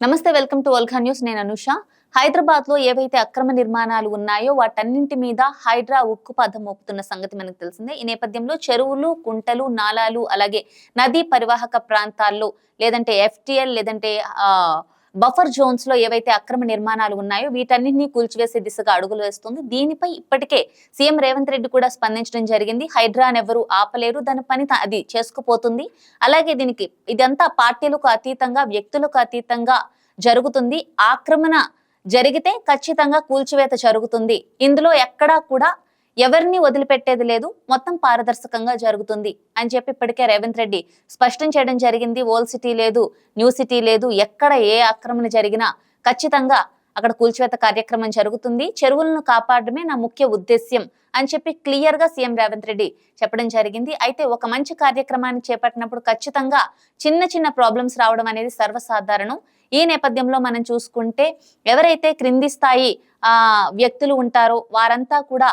నమస్తే welcome to వల్ఖా news. నేను అనుష. హైదరాబాద్లో ఏవైతే అక్రమ నిర్మాణాలు ఉన్నాయో వాటన్నింటి మీద హైడ్రా ఉక్కు పదం మోపుతున్న సంగతి మనకు తెలిసిందే. ఈ నేపథ్యంలో చెరువులు కుంటలు నాలాలు అలాగే నదీ పరివాహక ప్రాంతాల్లో లేదంటే ఎఫ్టిఎల్ లేదంటే ఆ బఫర్ జోన్స్లో ఏవైతే అక్రమ నిర్మాణాలు ఉన్నాయో వీటన్నింటినీ కూల్చివేసే దిశగా అడుగులు వేస్తుంది. దీనిపై ఇప్పటికే సీఎం రేవంత్ రెడ్డి కూడా స్పందించడం జరిగింది. హైడ్రాన్ ఎవరు ఆపలేరు. దాని పని అది చేసుకుపోతుంది. అలాగే దీనికి ఇదంతా పార్టీలకు అతీతంగా వ్యక్తులకు అతీతంగా జరుగుతుంది. ఆక్రమణ జరిగితే ఖచ్చితంగా కూల్చివేత జరుగుతుంది. ఇందులో ఎక్కడా కూడా ఎవరిని వదిలిపెట్టేది లేదు మొత్తం పారదర్శకంగా జరుగుతుంది అని చెప్పి ఇప్పటికే రేవంత్ రెడ్డి స్పష్టం చేయడం జరిగింది. ఓల్డ్ సిటీ లేదు న్యూ సిటీ లేదు ఎక్కడ ఏ ఆక్రమణ జరిగినా ఖచ్చితంగా అక్కడ కూల్చివేత కార్యక్రమం జరుగుతుంది. చెరువులను కాపాడడమే నా ముఖ్య ఉద్దేశ్యం అని చెప్పి క్లియర్గా సీఎం రేవంత్ రెడ్డి చెప్పడం జరిగింది. అయితే ఒక మంచి కార్యక్రమాన్ని చేపట్టినప్పుడు ఖచ్చితంగా చిన్న చిన్న ప్రాబ్లమ్స్ రావడం అనేది సర్వసాధారణం. ఈ నేపథ్యంలో మనం చూసుకుంటే ఎవరైతే క్రింది స్థాయి వ్యక్తులు ఉంటారో వారంతా కూడా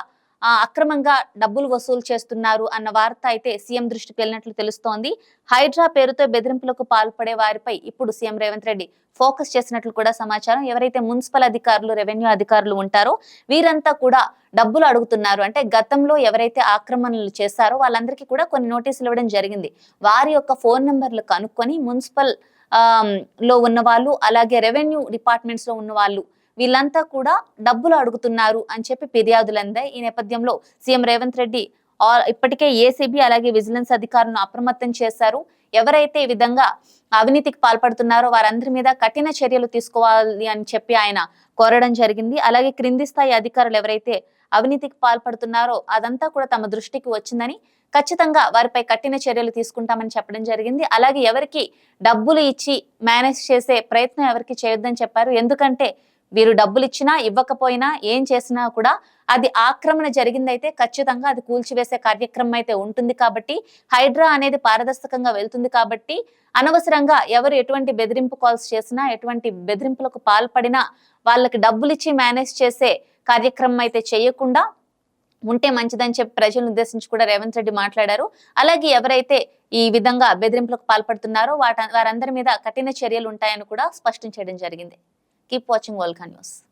అక్రమంగా డబ్బులు వసూలు చేస్తున్నారు అన్న వార్త అయితే సీఎం దృష్టికి వెళ్ళినట్లు తెలుస్తోంది. హైడ్రా పేరుతో బెదిరింపులకు పాల్పడే వారిపై ఇప్పుడు సీఎం రేవంత్ రెడ్డి ఫోకస్ చేసినట్లు కూడా సమాచారం. ఎవరైతే మున్సిపల్ అధికారులు రెవెన్యూ అధికారులు ఉంటారో వీరంతా కూడా డబ్బులు అడుగుతున్నారు. అంటే గతంలో ఎవరైతే ఆక్రమణలు చేశారో వాళ్ళందరికీ కూడా కొన్ని నోటీసులు ఇవ్వడం జరిగింది. వారి యొక్క ఫోన్ నెంబర్లు కనుక్కొని మున్సిపల్లో ఉన్న వాళ్ళు అలాగే రెవెన్యూ డిపార్ట్మెంట్స్లో ఉన్న వాళ్ళు వీళ్ళంతా కూడా డబ్బులు అడుగుతున్నారు అని చెప్పి ఫిర్యాదులు అందాయి ఈ నేపథ్యంలో సీఎం రేవంత్ రెడ్డి ఆ- ఇప్పటికే ఏసీబీ అలాగే విజిలెన్స్ అధికారులను అప్రమత్తం చేశారు. ఎవరైతే ఈ విధంగా అవినీతికి పాల్పడుతున్నారో వారందరి మీద కఠిన చర్యలు తీసుకోవాలి అని చెప్పి ఆయన కోరడం జరిగింది. అలాగే క్రింది స్థాయి అధికారులు ఎవరైతే అవినీతికి పాల్పడుతున్నారో అదంతా కూడా తమ దృష్టికి వచ్చిందని ఖచ్చితంగా వారిపై కఠిన చర్యలు తీసుకుంటామని చెప్పడం జరిగింది. అలాగే ఎవరికి డబ్బులు ఇచ్చి మేనేజ్ చేసే ప్రయత్నం ఎవరికి చేయొద్దని చెప్పారు. ఎందుకంటే వీరు డబ్బులు ఇచ్చినా ఇవ్వకపోయినా ఏం చేసినా కూడా అది ఆక్రమణ జరిగిందైతే ఖచ్చితంగా అది కూల్చివేసే కార్యక్రమం అయితే ఉంటుంది కాబట్టి హైడ్రా అనేది పారదర్శకంగా వెళ్తుంది కాబట్టి అనవసరంగా ఎవరు ఎటువంటి బెదిరింపు కాల్స్ చేసినా ఎటువంటి బెదిరింపులకు పాల్పడినా వాళ్ళకి డబ్బులు ఇచ్చి మేనేజ్ చేసే కార్యక్రమం అయితే చేయకుండా ఉంటే మంచిదని చెప్పి ప్రజలను ఉద్దేశించి కూడా రేవంత్ రెడ్డి మాట్లాడారు. అలాగే ఎవరైతే ఈ విధంగా బెదిరింపులకు పాల్పడుతున్నారో వాట వారందరి మీద కఠిన చర్యలు ఉంటాయని కూడా స్పష్టం చేయడం జరిగింది. Keep watching Volcanoes.